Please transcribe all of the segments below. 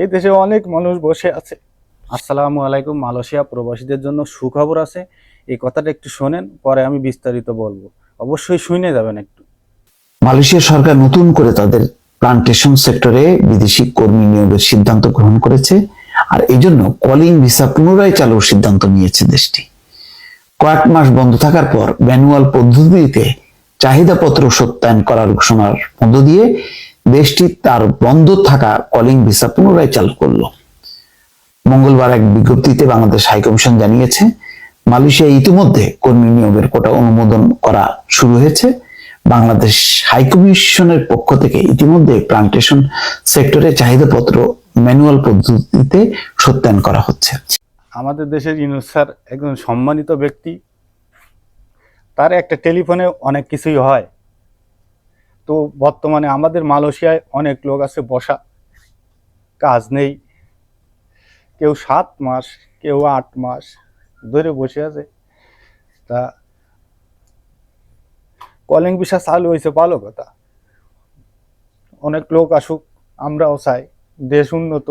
এই দেশে অনেক মানুষ বসে আছে। আসসালামু আলাইকুম মালয়েশিয়া প্রবাসীদের জন্য সুখবর আছে। এই কথাটা একটু শোনেন পরে আমি বিস্তারিত বলব। অবশ্যই শুনে যাবেন একটু। মালয়েশিয়া সরকার নতুন করে তাদের প্লান্টেশন সেক্টরে বিদেশি কর্মী নিয়োগের সিদ্ধান্ত গ্রহণ করেছে আর এই জন্য কলিং ভিসা পুনরায় চালুর সিদ্ধান্ত নিয়েছে দেশটি। কয়েক মাস বন্ধ থাকার পর ম্যানুয়াল পদ্ধতিতে চাহিদাপত্র সত্যায়ন করার ঘোষণার মধ্য দিয়ে দেশটি তার বন্ধ থাকা কলিং ভিসা পুনরায় চালু করল। মঙ্গলবার এক বিজ্ঞপ্তিতে বাংলাদেশ হাইকমিশন জানিয়েছে মালয়েশিয়া ইতিমধ্যে কর্মী নিয়োগের কোটা অনুমোদন করা শুরু হয়েছে। বাংলাদেশ হাইকমিশনের পক্ষ থেকে ইতিমধ্যে প্লান্টেশন সেক্টরে চাহিদাপত্র ম্যানুয়াল পদ্ধতিতে সত্যায়ন করা হচ্ছে। আমাদের দেশের ইউনুস একজন সম্মানিত ব্যক্তি। তার একটা টেলিফোনে অনেক কিছুই হয়। তো বর্তমানে আমাদের মালয়েশিয়ায় অনেক লোক আছে, বসা কাজ নেই। কেউ সাত মাস, কেউ আট মাস ধরে বসে আছে। তা কলিং ভিসা চালু হয়েছে, ভালো কথা। অনেক লোক আসুক, আমরাও চাই। দেশ উন্নত।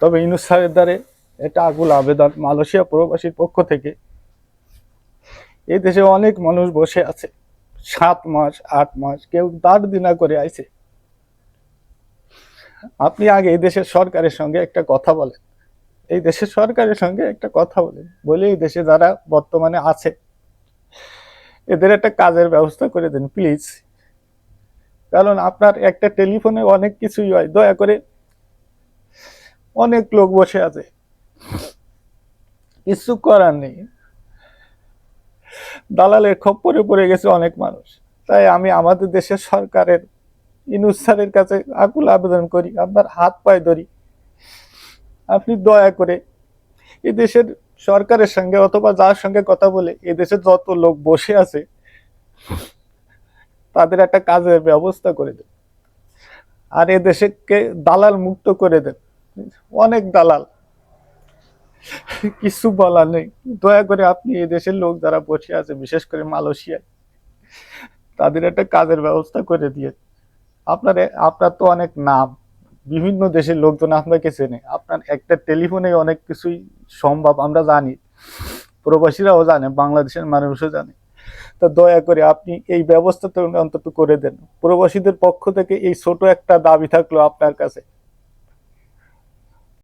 তবে ইউনুস স্যারের দ্বারে এটা আগুল আবেদন, মালয়েশিয়া প্রবাসীর পক্ষ থেকে। এই দেশে অনেক মানুষ বসে আছে। সাত মাস, আট মাস কেউ দিনা করে আইছে। আপনি আগে এই দেশের সরকারের সঙ্গে একটা কথা বলেন। এই দেশের সরকারের সঙ্গে একটা কথা বলেন। বলে এই দেশে যারা বর্তমানে আছে, এদের একটা কাজের ব্যবস্থা করে দেন প্লিজ কারণ আপনার একটা টেলিফোনে অনেক কিছুই হয়। দয়া করে অনেক লোক বসে আছে। কিছু করার নেই। দালালের খপ্পরে পড়ে গেছে অনেক মানুষ। তাই আমি আমাদের দেশের সরকারের ইনুস স্যারের কাছে আকুল আবেদন করি, আপনার হাত পায়ে ধরি। আপনি দয়া করে এই দেশের সরকারের সঙ্গে অথবা যার সঙ্গে কথা বলে এই দেশে যত লোক বসে আছে, তাদের একটা কাজের ব্যবস্থা করে দেন। আর এ দেশকে দালাল মুক্ত করে দেন। অনেক দালাল। কিছু বলার নেই। দয়া করে আপনি এই দেশের লোক যারা বসে আছে, বিশেষ করে মালয়েশিয়ায়, তাদের একটা কাজের ব্যবস্থা করে দিয়ে। আপনার আপনার তো অনেক নাম, বিভিন্ন দেশের লোকজন আপনাকে চেনে। আপনার একটা টেলিফোনে অনেক কিছুই সম্ভব, আমরা জানি। প্রবাসীরাও জানে, বাংলাদেশের মানুষও জানে। তো দয়া করে আপনি এই ব্যবস্থাটা অন্তত করে দেন। প্রবাসীদের পক্ষ থেকে এই ছোট একটা দাবি থাকল আপনার কাছে।